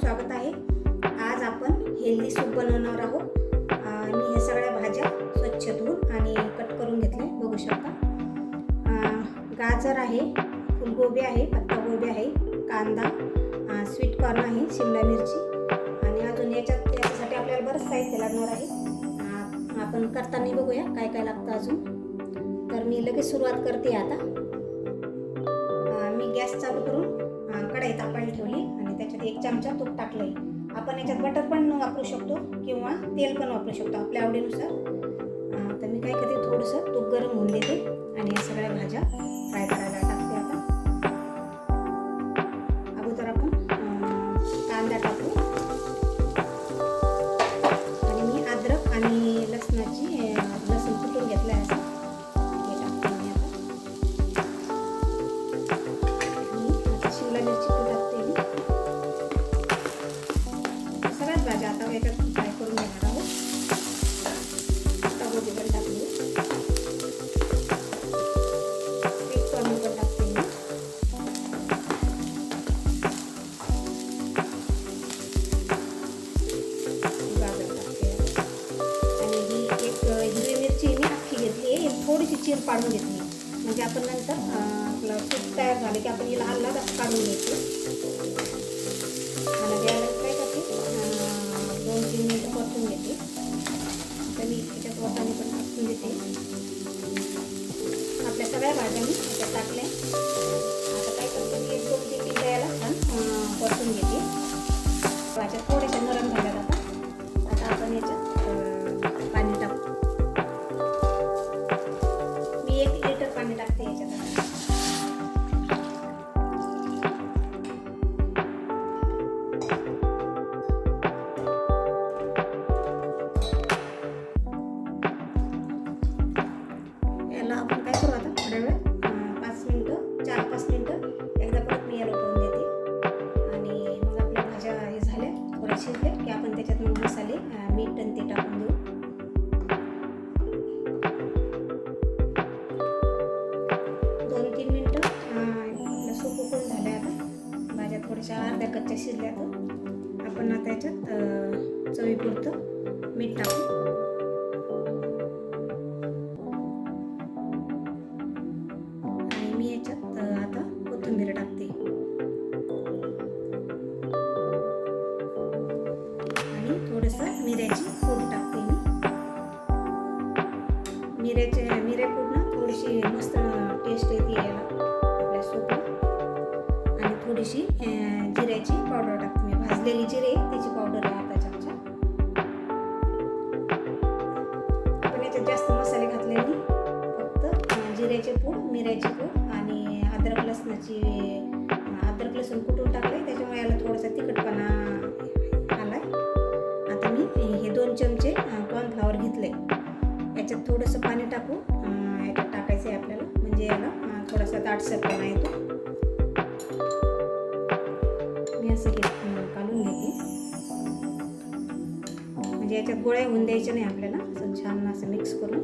स्वागत आहे. आज आपण हेल्दी सूप बनवणार आहोत. मी ह्या सगळ्या भाज्या स्वच्छ धुवून आणि कट करून घेतल्या बघू शकता. गाजर आहे फुलगोबी आहे पत्तागोबी आहे कांदा स्वीट कॉर्न आहे शिमला मिरची. आणि अजून याच्यात याच्यासाठी आपल्याला बरंच साहित्य लागणार आहे. आपण करताना बघूया काय काय लागतं अजून. तर मी लगेच सुरुवात करते आता. मी गॅस चालू करून कढाई तापायला ठेवली आणि एक चमचा तूप टाकलंय. आपण याच्यात बटर पण वापरू शकतो किंवा तेल पण वापरू शकतो आपल्या आवडीनुसार. तर मी काय करते थोडंसं तूप गरम होऊन देते आणि या सगळ्या भाज्या फ्राय करायला टाकते आता. अगोदर आपण कांदा टाकू. आणि मी अद्रक आणि लसणाची एक पाडून घेतली. म्हणजे आपण नंतर आपलं सूप तयार झालं की आपण हिला हल्ला काढून घ्यायची. अशा अर्ध्या कच्च्या शिजल्या तर आपण आता याच्यात चवीपुरतं मीठ टाकू. आणि मी याच्यात आता कोथिंबीर टाकते. आणि थोडंसं मिऱ्याची जिऱ्याची पावडर टाकते. मी भाजलेली जिरे त्याची पावडर आहे आता चमचा आपण याच्यात जास्त मसाले घातले नाही. फक्त जिऱ्याचे पूड मिऱ्याची पूड आणि अद्रक लसणाची अद्रक लसूण कुटून टाकले त्याच्यामुळे याला थोडासा तिखटपणा आला आता मी हे दोन चमचे कॉर्नफ्लावर घेतले याच्यात थोडंसं पाणी टाकू याच्यात टाकायचं आहे आपल्याला. म्हणजे याला थोडासा दाटसरपणा येतो. असं घे काढून घेते. म्हणजे याच्यात गोळ्या होऊन द्यायच्या नाही आपल्याला. असं छान असं मिक्स करून.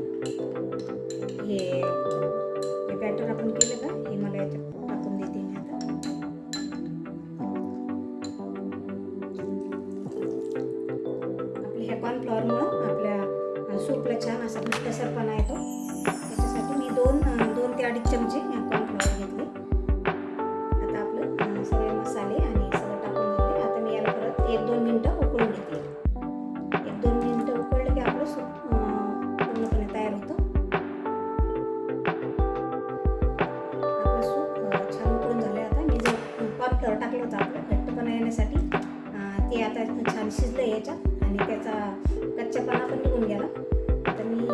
हे हे बॅटर आपण केलं का? हे मला याच्यात टाकून देते मी आता. आपल्या ह्या कॉर्नफ्लॉवरमुळं आपल्या सूपला छान असा घट्टसरपणा येतो. त्याच्यासाठी मी दोन दोन ते अडीच चमचे घट्टपणा ते आता छान शिजलं याच्यात आणि त्याचा कच्चापणा पण निघून गेला. आता मी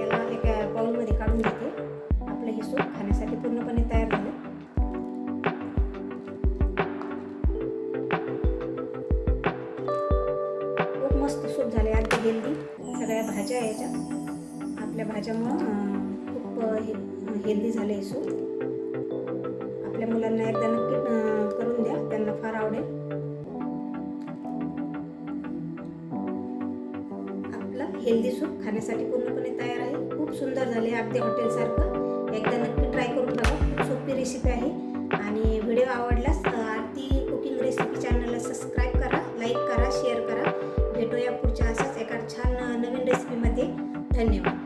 याला एका बाउलमध्ये काढून घेते. आपलं हे सूप खाण्यासाठी पूर्णपणे तयार झालं. खूप मस्त सूप झाले अगदी हेल्दी सगळ्या भाज्या आहे याच्यात. आपल्या भाज्यामुळं अं, खूप हेल्दी झाले हे सूप. आपल्या मुलांना एकदा नक्की अं, त्यांना फार आवडेल. आपलं हेल्दी सूप खाण्यासाठी पूर्णपणे तयार आहे. खूप सुंदर झाले अगदी हॉटेलसारखं एकदा नक्की ट्राय करून बघा. खूप सोपी रेसिपी आहे. आणि व्हिडिओ आवडल्यास आरती कुकिंग रेसिपी चॅनलला सबस्क्राईब करा लाईक करा शेअर करा. भेटूया पुढच्या असंच एका छान नवीन रेसिपीमध्ये धन्यवाद.